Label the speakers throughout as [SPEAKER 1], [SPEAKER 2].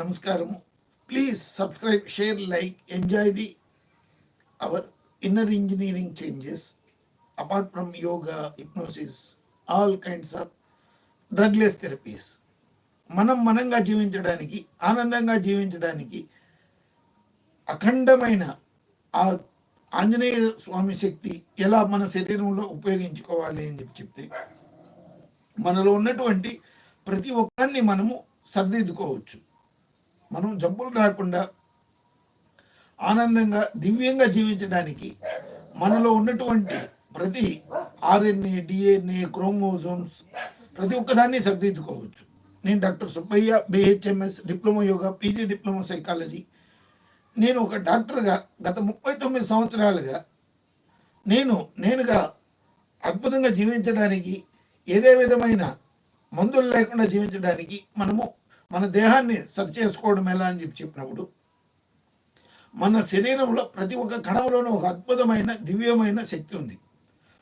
[SPEAKER 1] నమస్కారము. Please subscribe share like enjoy the our inner engineering changes apart from yoga hypnosis all kinds of drugless therapies మనం మనంగా జీవించడానికి ఆనందంగా జీవించడానికి అఖండమైన ఆ ఆంజనేయ స్వామి శక్తి ఎలా మన శరీరంలో ఉపయోగించుకోవాలి అని చెప్పి చెప్తే మనలో ఉన్నటువంటి ప్రతి ఒక్కరిని మనము సర్దిద్దుకోవచ్చు. మనం జబ్బులు రాకుండా ఆనందంగా దివ్యంగా జీవించడానికి మనలో ఉన్నటువంటి ప్రతి ఆర్ఎన్ఏ డిఎన్ఏ క్రోమోజోమ్స్ ప్రతి ఒక్కదాన్ని సర్దిద్దుకోవచ్చు. నేను doctor Subbaiah B H M S diploma yoga P G diploma psychology. నేను ఒక డాక్టర్గా గత ముప్పై తొమ్మిది సంవత్సరాలుగా నేను నేనుగా అద్భుతంగా జీవించడానికి ఏదే విధమైన మందులు లేకుండా జీవించడానికి మనము మన దేహాన్ని సరి చేసుకోవడం ఎలా అని చెప్పి చెప్పినప్పుడు మన శరీరంలో ప్రతి ఒక్క కణంలోనూ ఒక అద్భుతమైన దివ్యమైన శక్తి ఉంది.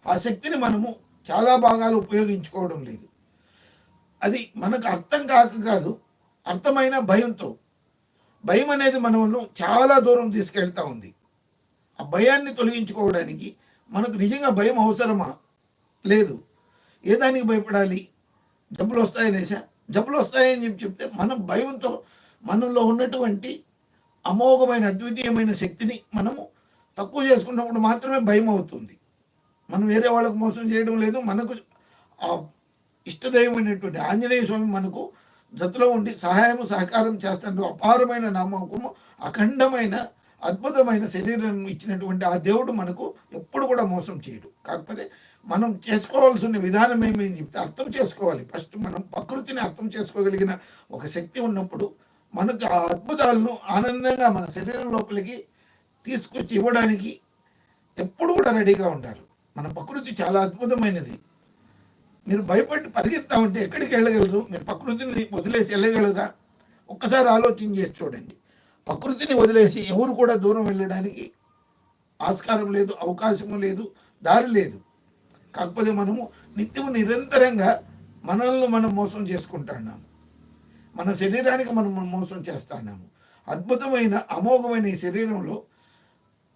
[SPEAKER 1] ఆ శక్తిని మనము చాలా భాగాలు ఉపయోగించుకోవడం లేదు. అది మనకు అర్థం కాక కాదు అర్థమైన భయంతో. భయం అనేది మనల్ని చాలా దూరం తీసుకెళ్తా ఉంది. ఆ భయాన్ని తొలగించుకోవడానికి మనకు నిజంగా భయం అవసరమా? లేదు. ఏ దానికి భయపడాలి? డబ్బులు వస్తాయనేసా జబ్బులు వస్తాయని చెప్పి చెప్తే మనం భయంతో మనలో ఉన్నటువంటి అమోఘమైన అద్వితీయమైన శక్తిని మనము తక్కువ చేసుకున్నప్పుడు మాత్రమే భయం అవుతుంది. మనం వేరే వాళ్ళకు మోసం చేయడం లేదు. మనకు ఆ ఇష్టదైవమైనటువంటి ఆంజనేయ స్వామి మనకు జతలో ఉండి సహాయము సహకారం చేస్తాడు. అపారమైన నామకము అఖండమైన అద్భుతమైన శరీరం ఇచ్చినటువంటి ఆ దేవుడు మనకు ఎప్పుడు కూడా మోసం చేయడు. కాకపోతే మనం చేసుకోవాల్సిన విధానం ఏమైంది చెప్తే అర్థం చేసుకోవాలి. ఫస్ట్ మనం ప్రకృతిని అర్థం చేసుకోగలిగిన ఒక శక్తి ఉన్నప్పుడు మనకు ఆ అద్భుతాలను ఆనందంగా మన శరీరం లోపలికి తీసుకొచ్చి ఇవ్వడానికి ఎప్పుడు కూడా రెడీగా ఉంటారు మన ప్రకృతి చాలా అద్భుతమైనది. మీరు భయపడి పరిగెత్తా ఉంటే ఎక్కడికి వెళ్ళగలరు? మీరు ప్రకృతిని వదిలేసి వెళ్ళగలరా? ఒక్కసారి ఆలోచన చేసి చూడండి. ప్రకృతిని వదిలేసి ఎవరు కూడా దూరం వెళ్ళడానికి ఆస్కారం లేదు అవకాశం లేదు దారి లేదు. కాకపోతే మనము నిత్యం నిరంతరంగా మనల్ని మనం మోసం చేసుకుంటున్నాము మన శరీరానికి మనం మోసం చేస్తున్నాము అద్భుతమైన అమోఘమైన ఈ శరీరంలో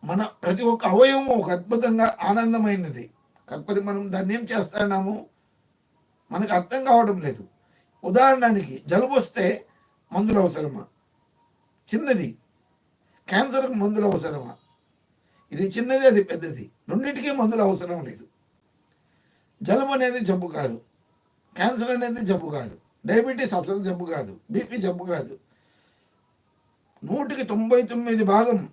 [SPEAKER 1] మన ప్రతి ఒక్క అవయవం ఒక అద్భుతంగా ఆనందమైనది. కాకపోతే మనం దాన్ని ఏం చేస్తున్నాము మనకు అర్థం కావడం లేదు. ఉదాహరణకి జలుబు వస్తే మందులు అవసరమా? చిన్నది. క్యాన్సర్కి మందులు అవసరమా? ఇది చిన్నది అది పెద్దది. రెండింటికీ మందులు అవసరం లేదు. జలుబు అనేది జబ్బు కాదు. క్యాన్సర్ అనేది జబ్బు కాదు. డయాబెటీస్ అసలు జబ్బు కాదు. బీపీ జబ్బు కాదు. నూటికి తొంభై తొమ్మిది భాగం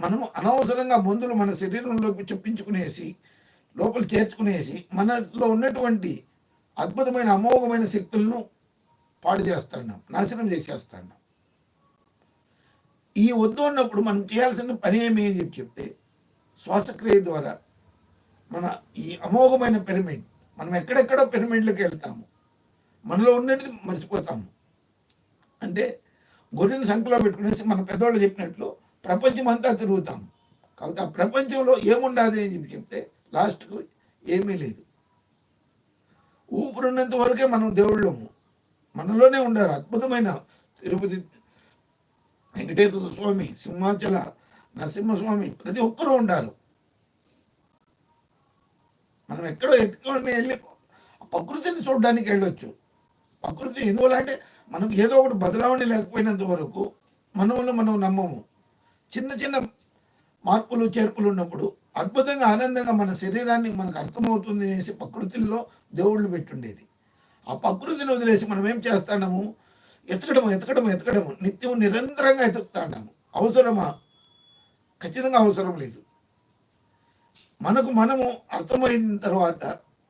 [SPEAKER 1] మనం అనవసరంగా మందులు మన శరీరంలోకి చెప్పించుకునేసి లోపల చేర్చుకునేసి మనలో ఉన్నటువంటి అద్భుతమైన అమోఘమైన శక్తులను పాడు చేస్తున్నాం నాశనం చేసేస్తున్నాం ఈ వద్దు ఉన్నప్పుడు మనం చేయాల్సిన పని ఏమి అని చెప్పి చెప్తే శ్వాసక్రియ ద్వారా మన ఈ అమోఘమైన పిరమిడ్ మనం ఎక్కడెక్కడో పిరమిడ్లకు వెళ్తాము. మనలో ఉన్నది మర్చిపోతాము. అంటే గొర్రెని సంఖ్యలో పెట్టుకునేసి మన పెద్దవాళ్ళు చెప్పినట్లు ప్రపంచం అంతా తిరుగుతాము. కాబట్టి ఆ ప్రపంచంలో ఏముండదు అని చెప్పి చెప్తే లాస్ట్కు ఏమీ లేదు. ఊపిరున్నంత వరకే మనం దేవుళ్ళము. మనలోనే ఉండారు అద్భుతమైన తిరుపతి వెంకటేశ్వర స్వామి సింహాచల నరసింహస్వామి ప్రతి ఒక్కరూ ఉండారు మనం ఎక్కడో ఎత్తుకొని వెళ్ళి ప్రకృతిని చూడడానికి వెళ్ళొచ్చు. ప్రకృతి ఎందువల్ల అంటే మనం ఏదో ఒకటి బదలావణి లేకపోయినంత వరకు మనవులు మనం నమ్మము. చిన్న చిన్న మార్పులు చేర్పులు ఉన్నప్పుడు అద్భుతంగా ఆనందంగా మన శరీరాన్ని మనకు అర్థమవుతుంది అనేసి ప్రకృతిలో దేవుళ్ళు పెట్టుండేది. ఆ ప్రకృతిని వదిలేసి మనం ఏం చేస్తాము ఎతకడము ఎతకడము ఎతకడము. నిత్యం నిరంతరంగా ఎతుకుతాము అవసరమా? ఖచ్చితంగా అవసరం లేదు. మనకు మనము అర్థమైన తర్వాత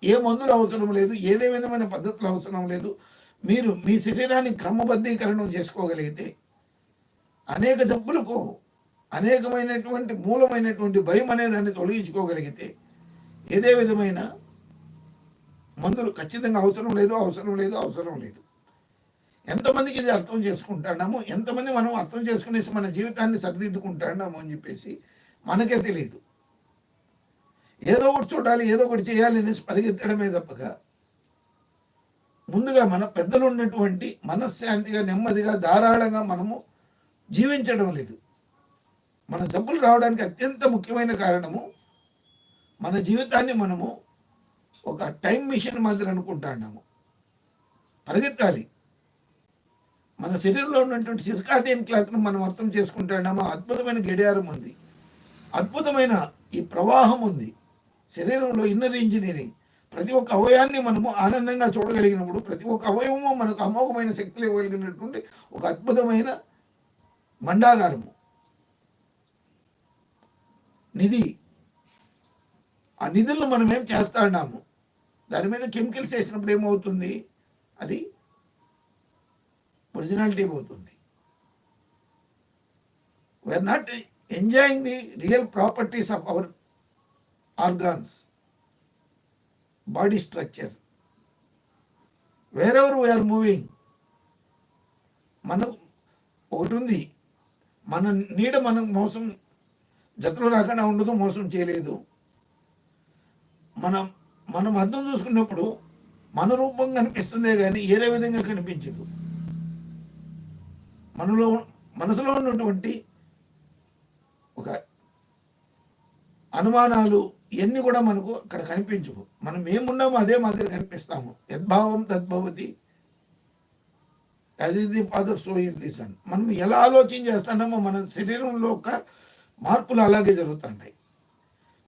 [SPEAKER 1] ఏ మందులు అవసరం లేదు ఏదే విధమైన పద్ధతులు అవసరం లేదు మీరు మీ శరీరాన్ని క్రమబద్ధీకరణం చేసుకోగలిగితే అనేక జబ్బులకు అనేకమైనటువంటి మూలమైనటువంటి భయం అనే దాన్ని తొలగించుకోగలిగితే ఏదే విధమైన మందులు ఖచ్చితంగా అవసరం లేదు అవసరం లేదు అవసరం లేదు. ఎంతమందికి ఇది అర్థం చేసుకుంటున్నాము ఎంతమంది మనం అర్థం చేసుకునేసి మన జీవితాన్ని సరిదిద్దుకుంటున్నాము అని చెప్పేసి మనకే తెలియదు. ఏదో ఒకటి చూడాలి ఏదో ఒకటి చేయాలి అనేసి పరిగెత్తడమే తప్పక. ముందుగా మన పెద్దలు ఉన్నటువంటి మనశ్శాంతిగా నెమ్మదిగా ధారాళంగా మనము జీవించడం లేదు. మన జబ్బులు రావడానికి అత్యంత ముఖ్యమైన కారణము మన జీవితాన్ని మనము ఒక టైం మిషన్ మాదిరి అనుకుంటాము పరిగెత్తాలి. మన శరీరంలో ఉన్నటువంటి సిర్కాటియన్ క్లాక్ను మనం అర్థం చేసుకుంటాము అద్భుతమైన గడియారం ఉంది. అద్భుతమైన ఈ ప్రవాహం ఉంది. శరీరంలో ఇన్నర్ ఇంజనీరింగ్ ప్రతి ఒక్క అవయాన్ని మనము ఆనందంగా చూడగలిగినప్పుడు ప్రతి ఒక్క అవయవము మనకు అమోఘమైన శక్తులు ఇవ్వగలిగినటువంటి ఒక అద్భుతమైన మండాగారము. నిధి. ఆ నిధులను మనం ఏం చేస్తాడాము దాని మీద కెమికల్స్ వేసినప్పుడు ఏమవుతుంది? అది ఒరిజినాలిటీ పోతుంది. We are not enjoying the real properties of our organs body structure. Wherever we are moving మనకు ఒకటి ఉంది. మన నీడ మనం మోసం జతలు రాకుండా ఉండదు మోసం చేయలేదు. మనం మనం అర్థం చూసుకున్నప్పుడు మన రూపం కనిపిస్తుందే కానీ ఏరే విధంగా కనిపించదు. మనలో మనసులో ఉన్నటువంటి ఒక అనుమానాలు ఇవన్నీ కూడా మనకు అక్కడ కనిపించవు. మనం ఏమున్నామో అదే మాదిరి కనిపిస్తాము. యద్భావం తద్భవతి అది ది ఫాదర్ సో సన్ మనం ఎలా ఆలోచన చేస్తున్నామో మన శరీరంలో ఒక మార్పులు అలాగే జరుగుతుంటాయి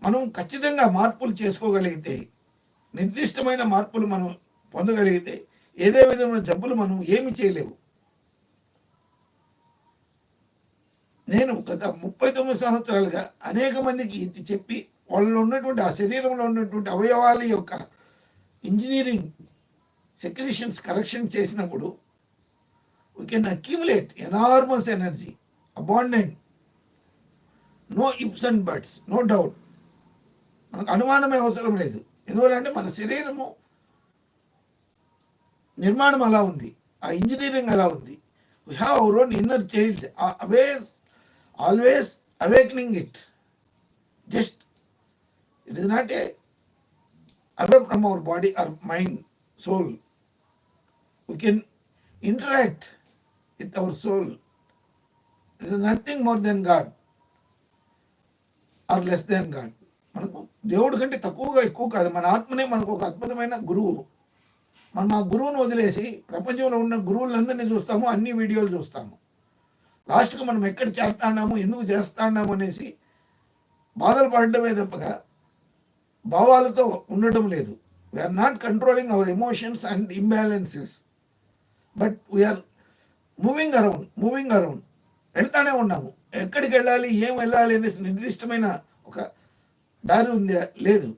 [SPEAKER 1] మనం ఖచ్చితంగా మార్పులు చేసుకోగలిగితే నిర్దిష్టమైన మార్పులు మనం పొందగలిగితే ఏదే విధమైన జబ్బులు మనం ఏమి చేయలేవు. నేను గత ముప్పై తొమ్మిది సంవత్సరాలుగా అనేక మందికి ఇది చెప్పి వాళ్ళు ఉన్నటువంటి ఆ శరీరంలో ఉన్నటువంటి అవయవాల యొక్క ఇంజనీరింగ్ సెక్రేషన్స్ కరెక్షన్ చేసినప్పుడు we can accumulate enormous energy abundant no ifs and buts no doubt మనకు అనుమానమే అవసరం లేదు. ఎందువల్లంటే మన శరీరము నిర్మాణం అలా ఉంది. ఆ ఇంజనీరింగ్ అలా ఉంది. We have our own inner child always always awakening it just it is not a away from our body or mind soul we can interact with our soul it is nothing more than God or less than God మనకు దేవుడి కంటే తక్కువగా ఎక్కువ కాదు. మన ఆత్మనే మనకు ఒక అద్భుతమైన గురువు. మనం ఆ గురువును వదిలేసి ప్రపంచంలో ఉన్న గురువులందరినీ చూస్తాము అన్ని వీడియోలు చూస్తాము. లాస్ట్కి మనం ఎక్కడ చేస్తాన్నాము ఎందుకు చేస్తాన్నాము అనేసి బాధలు పడడమే తప్పగా భావాలతో ఉండటం లేదు. We are not controlling our emotions and imbalances but we are moving around moving around వెళ్తానే ఉన్నాము. ఎక్కడికి వెళ్ళాలి ఏం వెళ్ళాలి అనేసి నిర్దిష్టమైన ఒక దారి ఉందా లేదు.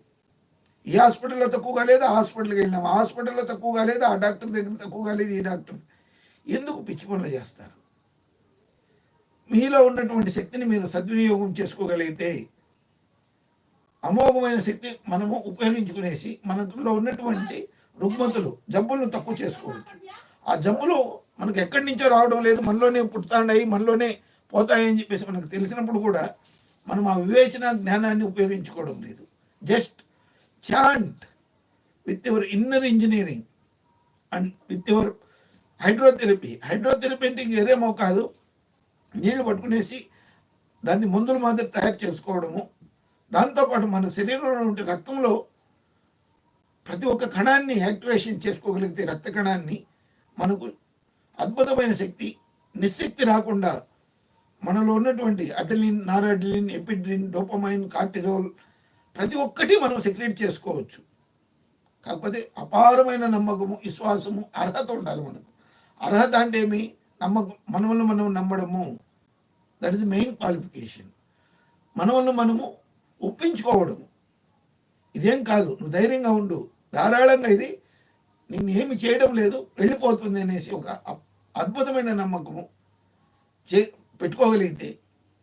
[SPEAKER 1] ఈ హాస్పిటల్లో తక్కువగా లేదు ఆ హాస్పిటల్కి వెళ్ళినాం. ఆ హాస్పిటల్లో తక్కువగా లేదు ఆ డాక్టర్ దగ్గర తక్కువగా లేదు ఈ డాక్టర్. ఎందుకు పిచ్చి పనులు చేస్తారు? మీలో ఉన్నటువంటి శక్తిని మీరు సద్వినియోగం చేసుకోగలిగితే అమోఘమైన శక్తి మనము ఉపయోగించుకునేసి మనలో ఉన్నటువంటి రుగ్మతులు జబ్బులను తక్కువ చేసుకోవచ్చు. ఆ జబ్బులు మనకు ఎక్కడి నుంచో రావడం లేదు మనలోనే పుడతాయి మనలోనే పోతాయని చెప్పేసి మనకు తెలిసినప్పుడు కూడా మనం ఆ వివేచన జ్ఞానాన్ని ఉపయోగించుకోవడం లేదు. Just chant with your inner engineering and with your hydrotherapy. Hydrotherapy అంటే ఇంకేరేమో కాదు. నీళ్ళు పట్టుకునేసి దాన్ని మందులు మాదిరి తయారు చేసుకోవడము. దాంతోపాటు మన శరీరంలో ఉండే రక్తంలో ప్రతి ఒక్క కణాన్ని యాక్టివేషన్ చేసుకోగలిగితే రక్త కణాన్ని మనకు అద్భుతమైన శక్తి నిశ్శక్తి రాకుండా మనలో ఉన్నటువంటి adrenaline noradrenaline ephedrine dopamine cortisol ప్రతి ఒక్కటి మనం సెక్రెట్ చేసుకోవచ్చు. కాకపోతే అపారమైన నమ్మకము విశ్వాసము అర్హత ఉండాలి మనకు. అర్హత అంటే ఏమి? నమ్మకం మనల్ని మనం నమ్మడము. దట్ ఇస్ మెయిన్ క్వాలిఫికేషన్ మనల్ని మనము ఒప్పించుకోవడము. ఇదేం కాదు నువ్వు ధైర్యంగా ఉండు. ధారాళంగా ఇది. నిన్ను ఏమి చేయడం లేదు వెళ్ళిపోతుంది అనేసి ఒక అద్భుతమైన నమ్మకము చే పెట్టుకోగలిగితే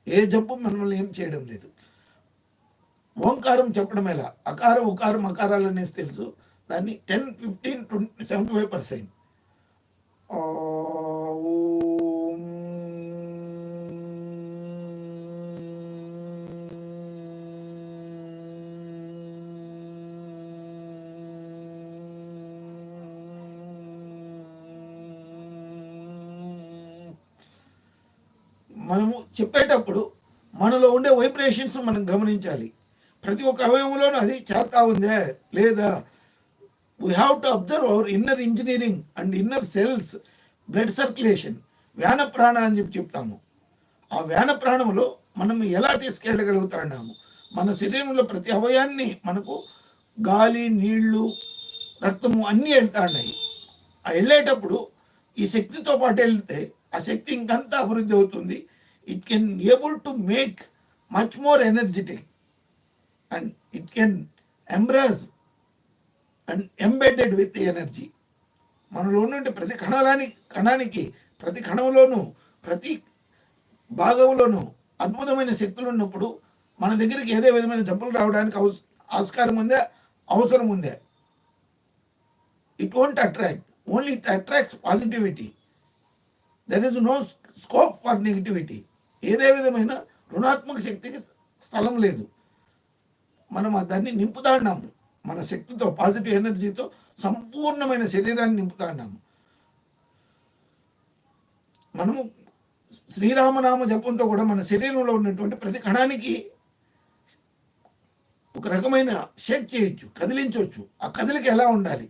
[SPEAKER 1] ఏ జబ్బు మనల్ని ఏం చేయడం లేదు. ఓంకారం చెప్పడం ఎలా? అకారం ఉకారం అకారాలు అనేసి తెలుసు. దాన్ని ten fifteen twenty seventy five percent మనము చెప్పేటప్పుడు మనలో ఉండే వైబ్రేషన్స్ మనం గమనించాలి. ప్రతి ఒక్క అవయవంలోనూ అది చేస్తా ఉందే? లేదా? We have to observe our inner engineering and inner cells blood circulation వ్యాన ప్రాణ అని చెప్పి చెప్తాము. ఆ వ్యాన ప్రాణంలో మనం ఎలా తీసుకెళ్ళగలుగుతున్నాము మన శరీరంలో ప్రతి అవయాన్ని మనకు గాలి నీళ్ళు రక్తము అన్నీ వెళ్తా ఉన్నాయి. ఆ వెళ్ళేటప్పుడు ఈ శక్తితో పాటు వెళ్తే ఆ శక్తి ఇంకంతా అభివృద్ధి అవుతుంది. It can able to make much more energetic and it can embrace and embedded with energy మనలో నుండి ప్రతి కణాలని కణానికి ప్రతి కణంలోనూ ప్రతి భాగంలోనూ అద్భుతమైన శక్తులు ఉన్నప్పుడు మన దగ్గరికి ఏదే విధమైన జబ్బులు రావడానికి ఆస్కారం ఉందే? అవసరం ఉందే? It won't attract only it attracts positivity there is no scope for negativity ఏదే విధమైన రుణాత్మక శక్తికి స్థలం లేదు. మనం ఆ దాన్ని నింపుతాన్నాము. మన శక్తితో పాజిటివ్ ఎనర్జీతో సంపూర్ణమైన శరీరాన్ని నింపుతాన్నాము. మనము శ్రీరామనామ జపంతో కూడా మన శరీరంలో ఉన్నటువంటి ప్రతి కణానికి ఒక రకమైన షేక్ చేయొచ్చు కదిలించవచ్చు ఆ కదిలికి ఎలా ఉండాలి?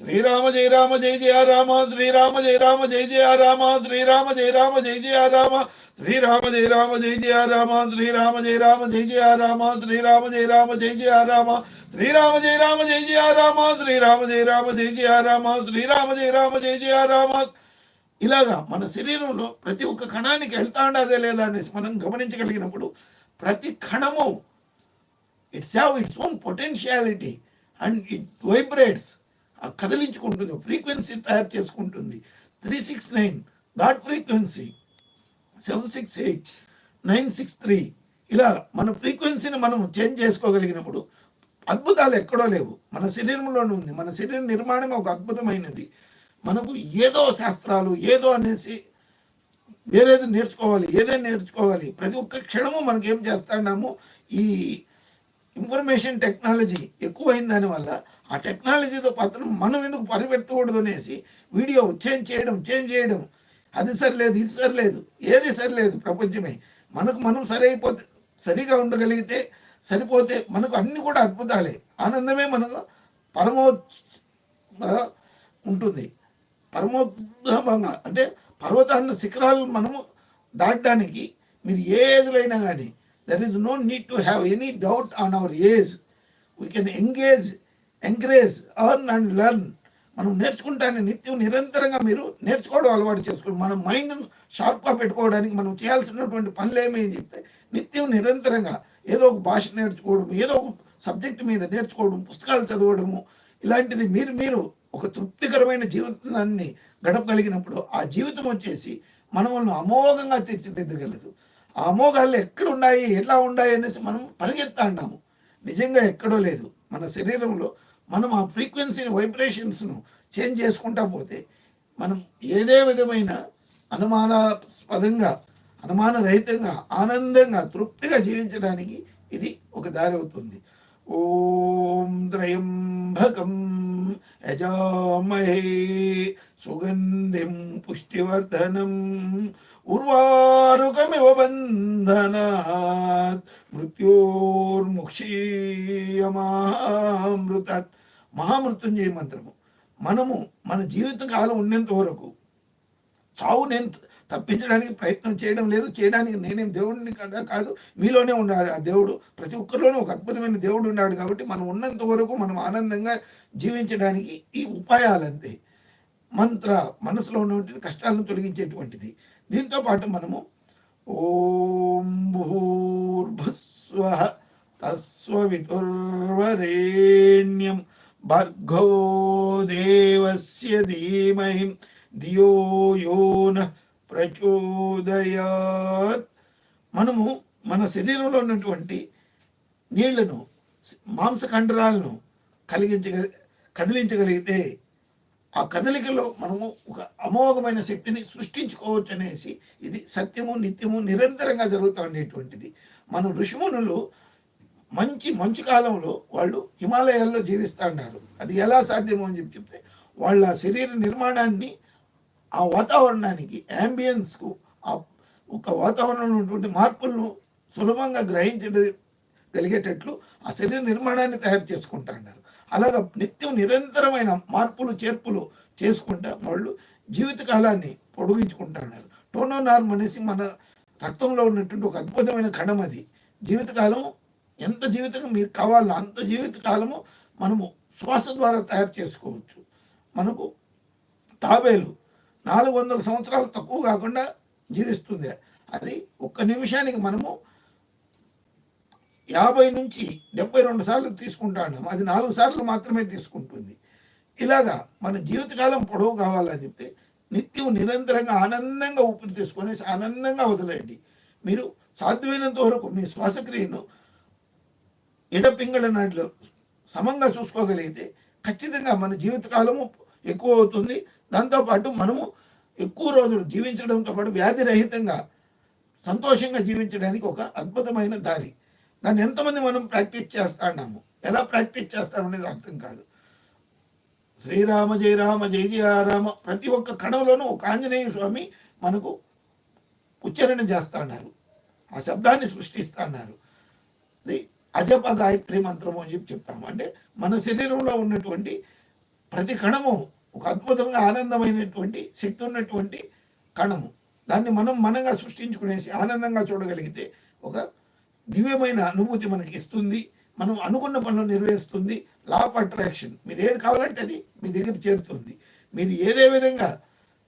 [SPEAKER 1] శ్రీరామ జయ రామ జయ జయ రామ శ్రీరామ జయ రామ జయ జయ రామ శ్రీరామ జయ రామ జయ జయ రామ శ్రీరామ జయ రామ జయ జయ రామ శ్రీరామ జయ రామ జయ జయ రామ శ్రీరామ జయ రామ జయ జయ రామ శ్రీరామ జయ రామ జయ జయ రామ శ్రీరామ జయ రామ జయ జయ రామ శ్రీరామ జయ రామ జయ జయ రామ. ఇలాగా మన శరీరంలో ప్రతి ఒక్క కణానికి వెళ్తా ఉండదే లేదా అనేసి మనం గమనించగలిగినప్పుడు ప్రతి కణము its have its own potentiality and it vibrates కదిలించుకుంటుంది frequency తయారు చేసుకుంటుంది. Three six nine dot frequency seven six eight nine six three. ఇలా మన ఫ్రీక్వెన్సీని మనం చేంజ్ చేసుకోగలిగినప్పుడు అద్భుతాలు ఎక్కడో లేవు. మన శరీరంలోనే ఉంది. మన శరీర నిర్మాణం ఒక అద్భుతమైనది. మనకు ఏదో శాస్త్రాలు ఏదో అనేసి వేరేది నేర్చుకోవాలి ఏదైనా నేర్చుకోవాలి. ప్రతి ఒక్క క్షణము మనకేం ఏం చేస్తున్నాము? ఈ ఇన్ఫర్మేషన్ టెక్నాలజీ ఎక్కువైన దానివల్ల ఆ టెక్నాలజీతో పత్రం మనం ఎందుకు పరిపెట్టకూడదు అనేసి వీడియో చేంజ్ చేయడం చేంజ్ చేయడం. అది సరిలేదు ఇది సరిలేదు ఏది సరిలేదు ప్రపంచమే. మనకు మనం సరైపోతే సరిగా ఉండగలిగితే సరిపోతే మనకు అన్ని కూడా అద్భుతాలే. ఆనందమే మనకు పరమో ఉంటుంది. పరమోద్భవంగా అంటే పర్వతాన్ని శిఖరాలు మనము దాటడానికి మీరు ఏ ఏజ్లో అయినా కానీ there is no need to have any doubt on our age we can engage encourage earn and learn మనం నేర్చుకుంటానే నిత్యం నిరంతరంగా మీరు నేర్చుకోవడం అలవాటు చేసుకోండి. మన మైండ్ను షార్ప్గా పెట్టుకోవడానికి మనం చేయాల్సినటువంటి పనులు ఏమేమి చెప్తే నిత్యం నిరంతరంగా ఏదో ఒక భాష నేర్చుకోవడం ఏదో ఒక సబ్జెక్ట్ మీద నేర్చుకోవడం పుస్తకాలు చదవడము ఇలాంటిది మీరు మీరు ఒక తృప్తికరమైన జీవితాన్ని గడపగలిగినప్పుడు ఆ జీవితం వచ్చేసి మనల్ని అమోఘంగా తీర్చిదిద్దగలదు. ఆ అమోఘాలు ఎక్కడ ఉన్నాయి ఎలా ఉన్నాయి అనేసి మనం పరిగెత్తా అన్నాము నిజంగా ఎక్కడో లేదు. మన శరీరంలో మనం ఆ ఫ్రీక్వెన్సీని వైబ్రేషన్స్ను చేంజ్ చేసుకుంటా పోతే మనం ఏదే విధమైన అనుమానాస్పదంగా అనుమానరహితంగా ఆనందంగా తృప్తిగా జీవించడానికి ఇది ఒక దారి అవుతుంది. ఓం త్రయంబకం యజామహే సుగంధిం పుష్టివర్ధనం ఉర్వారుకమివ బంధనాత్ మృత్యోర్ముక్షీయమామృతాత్ మహామృత్యుంజయ మంత్రము. మనము మన జీవితకాలం ఉన్నంత వరకు చావు నేను తప్పించడానికి ప్రయత్నం చేయడం లేదు చేయడానికి నేనేం దేవుడిని కదా కాదు మీలోనే ఉన్నాడు ఆ దేవుడు ప్రతి ఒక్కరిలోనే ఒక అద్భుతమైన దేవుడు ఉన్నాడు కాబట్టి మనం ఉన్నంత వరకు మనం ఆనందంగా జీవించడానికి ఈ ఉపాయాలంతే. మంత్ర మనసులో ఉన్నటువంటి కష్టాలను తొలగించేటువంటిది. దీంతో పాటు మనము ఓం భూర్భుస్వ తస్వవితుర్వరేణ్యం భర్గో దేవస్య ధీమహి ధియో యోన ప్రచోదయాత్. మనము మన శరీరంలో ఉన్నటువంటి నీళ్ళను మాంస కండరాలను కలిగించగ కదిలించగలిగితే ఆ కదలికలో మనము ఒక అమోఘమైన శక్తిని సృష్టించుకోవచ్చు అనేసి ఇది సత్యము నిత్యము నిరంతరంగా జరుగుతూ ఉండేటువంటిది. మన ఋషిమునులు మంచి మంచు కాలంలో వాళ్ళు హిమాలయాల్లో జీవిస్తున్నారు అది ఎలా సాధ్యమో అని చెప్పి చెప్తే వాళ్ళ శరీర నిర్మాణాన్ని ఆ వాతావరణానికి యాంబియన్స్కు ఆ ఒక వాతావరణంలో ఉన్నటువంటి మార్పులను సులభంగా గ్రహించడం కలిగేటట్లు ఆ శరీర నిర్మాణాన్ని తయారు చేసుకుంటా ఉన్నారు. అలాగ నిత్యం నిరంతరమైన మార్పులు చేర్పులు చేసుకుంటే వాళ్ళు జీవితకాలాన్ని పొడిగించుకుంటున్నారు. టోనోనార్మ్ అనేసి మన రక్తంలో ఉన్నటువంటి ఒక అద్భుతమైన కణం అది. జీవితకాలం ఎంత జీవితం మీకు కావాలో అంత జీవితకాలము మనము శ్వాస ద్వారా తయారు చేసుకోవచ్చు. మనకు తాబేలు నాలుగు వందల సంవత్సరాలు తక్కువ కాకుండా జీవిస్తుంది. అది ఒక్క నిమిషానికి మనము యాభై నుంచి డెబ్బై రెండు సార్లు తీసుకుంటాను అది నాలుగు సార్లు మాత్రమే తీసుకుంటుంది. ఇలాగా మన జీవితకాలం పొడవు కావాలని చెప్తే నిత్యం నిరంతరంగా ఆనందంగా ఊపిరి తీసుకొని ఆనందంగా వదిలేయండి. మీరు సాధ్యమైనంత వరకు మీ శ్వాసక్రియను ఎడపింగళ నాటిలో సమంగా చూసుకోగలిగితే ఖచ్చితంగా మన జీవితకాలము ఎక్కువ అవుతుంది. దాంతోపాటు మనము ఎక్కువ రోజులు జీవించడంతో పాటు వ్యాధిరహితంగా సంతోషంగా జీవించడానికి ఒక అద్భుతమైన దారి. దాన్ని ఎంతమంది మనం ప్రాక్టీస్ చేస్తాన్నాము? ఎలా ప్రాక్టీస్ చేస్తామనేది అర్థం కాదు. శ్రీరామ జయ రామ జయ జయ రామ ప్రతి ఒక్క కణంలోనూ ఒక ఆంజనేయ స్వామి మనకు ఉచ్చారణ చేస్తాన్నారు. ఆ శబ్దాన్ని సృష్టిస్తున్నారు. అది అజప గాయత్రి మంత్రము అని చెప్పి చెప్తాము. అంటే మన శరీరంలో ఉన్నటువంటి ప్రతి కణము ఒక అద్భుతంగా ఆనందమైనటువంటి శక్తి ఉన్నటువంటి కణము. దాన్ని మనం మనంగా సృష్టించుకునేసి ఆనందంగా చూడగలిగితే ఒక దివ్యమైన అనుభూతి మనకి ఇస్తుంది మనం అనుకున్న పనులు నెరవేరుస్తుంది లా ఆఫ్ అట్రాక్షన్ మీరు ఏది కావాలంటే అది మీ దగ్గర చేరుతుంది. మీరు ఏదే విధంగా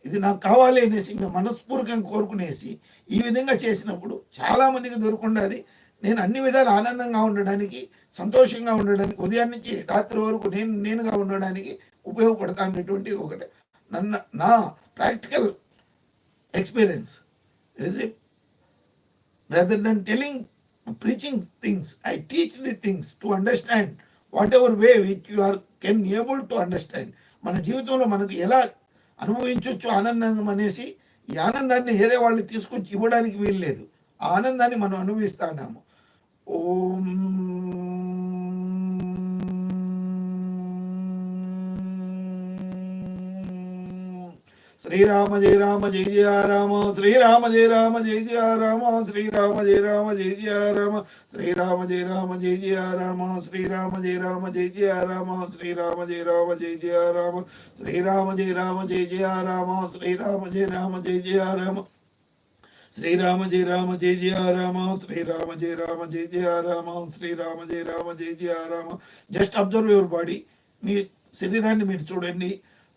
[SPEAKER 1] ఇది నాకు కావాలి అనేసి ఇంకా మనస్ఫూర్తికంగా కోరుకునేసి ఈ విధంగా చేసినప్పుడు చాలామందికి దొరకుండాది నేను అన్ని విధాలు ఆనందంగా ఉండడానికి సంతోషంగా ఉండడానికి ఉదయం నుంచి రాత్రి వరకు నేను నేనుగా ఉండడానికి ఉపయోగపడతా అనేటువంటి ఒకటి. నన్ను నా practical experience. It is rather than telling preaching things i teach the things to understand whatever way which you are can able to understand మన జీవితంలో మనకు ఎలా అనుభవించవచ్చు ఆనందం అనేసి ఈ ఆనందాన్ని వేరే వాళ్ళు తీసుకొచ్చి ఇవ్వడానికి వీలు లేదు ఆ ఆనందాన్ని మనం అనుభవిస్తున్నాము ఓం శ్రీరామ జయ రామ జయ జయ రామ శ్రీరామ జయ రామ జయ జయ రామ శ్రీరామ జయ రామ జయ జయ రామ శ్రీరామ జయ రామ జయ జయ రామ శ్రీరామ జయ రామ జయ జయ రామ శ్రీరామ జయ రామ జయ జయ రామ శ్రీరామ జయ రామ జయ జయ రామ శ్రీరామ జయ రామ జయ జయ రామ శ్రీరామ జయ రామ జయ జయ రామ శ్రీరామ జయ రామ జయ జయ రామ శ్రీరామ జయ రామ జయ జయ Rama just observe your body మీ శరీరాన్ని మీరు చూడండి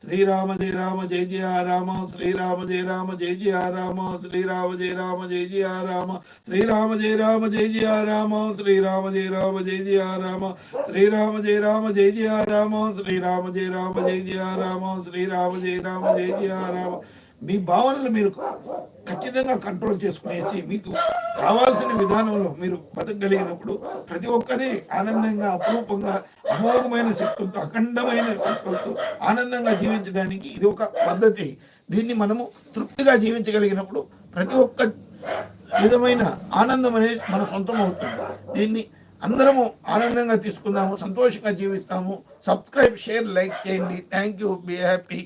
[SPEAKER 1] శ్రీరామ జయ రామ జయ జయ రామ శ్రీరామ జయ రామ జయ జయ రామ శ్రీరామ జయ రామ జయ జయ రామ శ్రీరామ జయ రామ జయ జయ రామ శ్రీరామ జయ రామ జయ జయ రామ శ్రీరామ జయ రామ జయ జయ రామ శ్రీరామ జయ రామ జయ జయ రామ శ్రీరామ జయ రామ జయ జయ రామ. మీ భావనలు మీరు ఖచ్చితంగా కంట్రోల్ చేసుకునేసి మీకు కావాల్సిన విధానంలో మీరు బతకగలిగినప్పుడు ప్రతి ఒక్కరి ఆనందంగా అపురూపంగా అమోఘమైన శక్తులతో అఖండమైన శక్తులతో ఆనందంగా జీవించడానికి ఇది ఒక పద్ధతి. దీన్ని మనము తృప్తిగా జీవించగలిగినప్పుడు ప్రతి ఒక్క విధమైన ఆనందం అనేది మన సొంతం అవుతుంది. దీన్ని అందరము ఆనందంగా తీసుకుందాము సంతోషంగా జీవిస్తాము. సబ్స్క్రైబ్ షేర్ లైక్ చేయండి. Thank you be happy